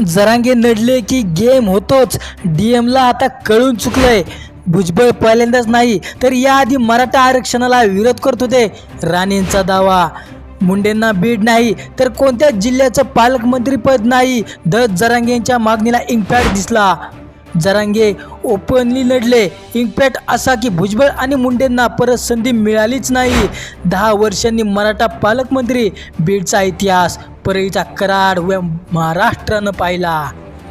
जरांगे नडले की गेम होतोच. डी एमला आता कळून चुकलंय. भुजबळ पहिल्यांदाच नाही तर याआधी मराठा आरक्षणाला विरोध करत होते. राणेंचा दावा. मुंडेंना बीड नाही तर कोणत्याच जिल्ह्याचं पालकमंत्रीपद नाही? द जरांगेंच्या मागणीला इम्पॅक्ट दिसला. जरांगे ओपनली लढले इम्पॅक्ट असा की भुजबळ आणि मुंडेंना परत संधी मिळालीच नाही. दहा वर्षांनी मराठा पालकमंत्री बीडचा इतिहास. परळीचा कराड व महाराष्ट्रानं पाहिला.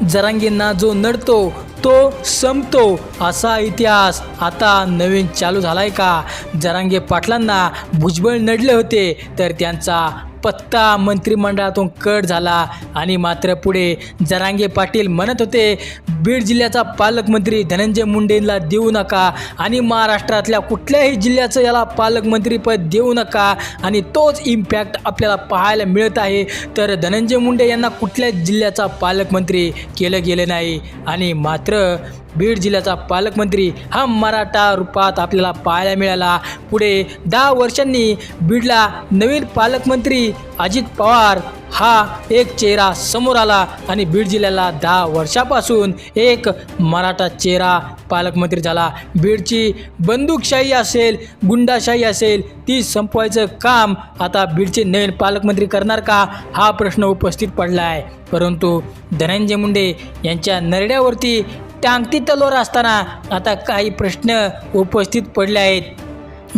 जरांगेंना जो नडतो तो संपतो असा इतिहास आता नवीन चालू झालाय का? जरांगे पाटलांना भुजबळ नडले होते तर त्यांचा पत्ता मंत्रिमंडळातून कट झाला. आणि मात्र पुढे जरांगे पाटील म्हणत होते बीड जिल्ह्याचा पालकमंत्री धनंजय मुंडेंना देऊ नका आणि महाराष्ट्रातल्या कुठल्याही जिल्ह्याचं याला पालकमंत्रीपद देऊ नका आणि तोच इम्पॅक्ट आपल्याला पाहायला मिळत आहे. तर धनंजय मुंडे यांना कुठल्याच जिल्ह्याचा पालकमंत्री केलं गेलं नाही. आणि मात्र बीड जिल्ह्याचा पालकमंत्री हा मराठा रूपात आपल्याला पाहायला मिळाला. पुढे दहा वर्षांनी बीडला नवीन पालकमंत्री अजित पवार हा एक चेहरा समोर आला आणि बीड जिल्ह्याला दहा वर्षापासून एक मराठा चेहरा पालकमंत्री झाला. बीडची बंदूकशाही असेल गुंडाशाही असेल ती संपवायचं काम आता बीडचे नवीन पालकमंत्री करणार का? हा प्रश्न उपस्थित पडला आहे परंतु धनंजय मुंडे यांच्या नरड्यावरती टांगती तलवार असताना आता काही प्रश्न उपस्थित पडले आहेत.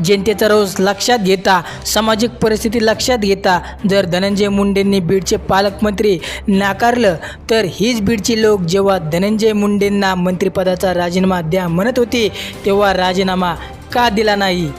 जनतेचा रोज लक्षात घेता सामाजिक परिस्थिती लक्षात घेता जर धनंजय मुंडेंनी बीडचे पालकमंत्री नाकारलं तर हीच बीडची लोक जेव्हा धनंजय मुंडेंना मंत्रिपदाचा राजीनामा द्या म्हणत होते तेव्हा राजीनामा का दिला नाही?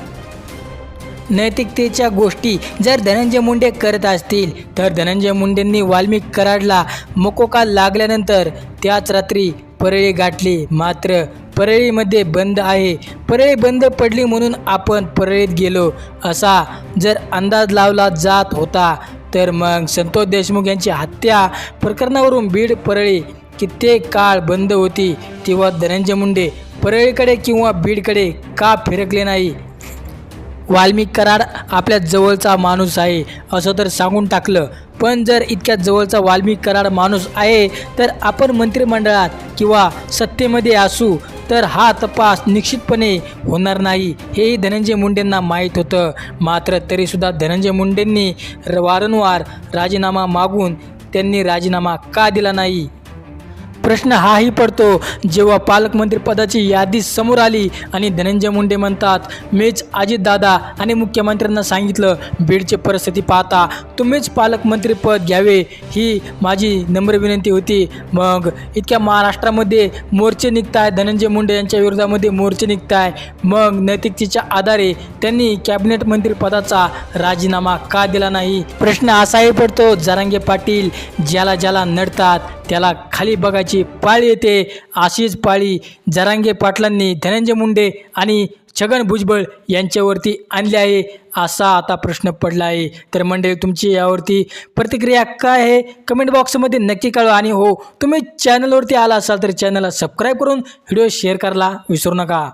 नैतिकतेच्या गोष्टी जर धनंजय मुंडे करत असतील तर धनंजय मुंडेंनी वाल्मिक कराडला मकोका लागल्यानंतर त्याच रात्री परळी गाठली मात्र परळीमध्ये बंद आहे. परळी बंद पडली म्हणून आपण परळीत गेलो. असा जर अंदाज लावला जात होता तर मग संतोष देशमुख यांची हत्या प्रकरणावरून बीड परळी कित्येक काळ बंद होती. तेव्हा धनंजय मुंडे परळीकडे किंवा बीडकडे का फिरकले नाही? वाल्मिक कराड आपल्या जवळचा माणूस आहे असं तर सांगून टाकलं. पण जर इतक्या जवळचा वाल्मिक कराड माणूस आहे तर आपण मंत्रिमंडळात किंवा सत्तेमध्ये असू तर हा तपास निश्चितपणे होणार नाही हेही धनंजय मुंडेंना माहीत होतं. मात्र तरीसुद्धा धनंजय मुंडेंनी र- वारंवार राजीनामा मागून त्यांनी राजीनामा का दिला नाही? प्रश्न हाही पडतो जेव्हा पालकमंत्री पदाची यादी समोर आली आणि धनंजय मुंडे म्हणतात मीच अजितदादा आणि मुख्यमंत्र्यांना सांगितलं बीडची परिस्थिती पाहता तुम्हीच पालकमंत्रीपद घ्यावे. ही माझी नम्र विनंती होती. मग इतक्या महाराष्ट्रामध्ये मोर्चे निघताय धनंजय मुंडे यांच्या विरोधामध्ये मोर्चे निघताय. मग नैतिकतेच्या आधारे त्यांनी कॅबिनेट मंत्रीपदाचा राजीनामा का दिला नाही? प्रश्न असाही पडतो जरांगे पाटील ज्याला ज्याला नडतात त्याला खाली बघायची पाळी येते. अशीच पाळी जरांगे पाटलांनी धनंजय मुंडे आणि छगन भुजबळ यांच्यावरती आणली आहे. असा आता प्रश्न पडला आहे. तर मंडळी तुमची यावरती प्रतिक्रिया काय आहे? कमेंट बॉक्समध्ये नक्की कळवा आणि हो तुम्ही चॅनलवरती आला असाल तर चॅनलला सबस्क्राईब करून व्हिडिओ शेअर करायला विसरू नका.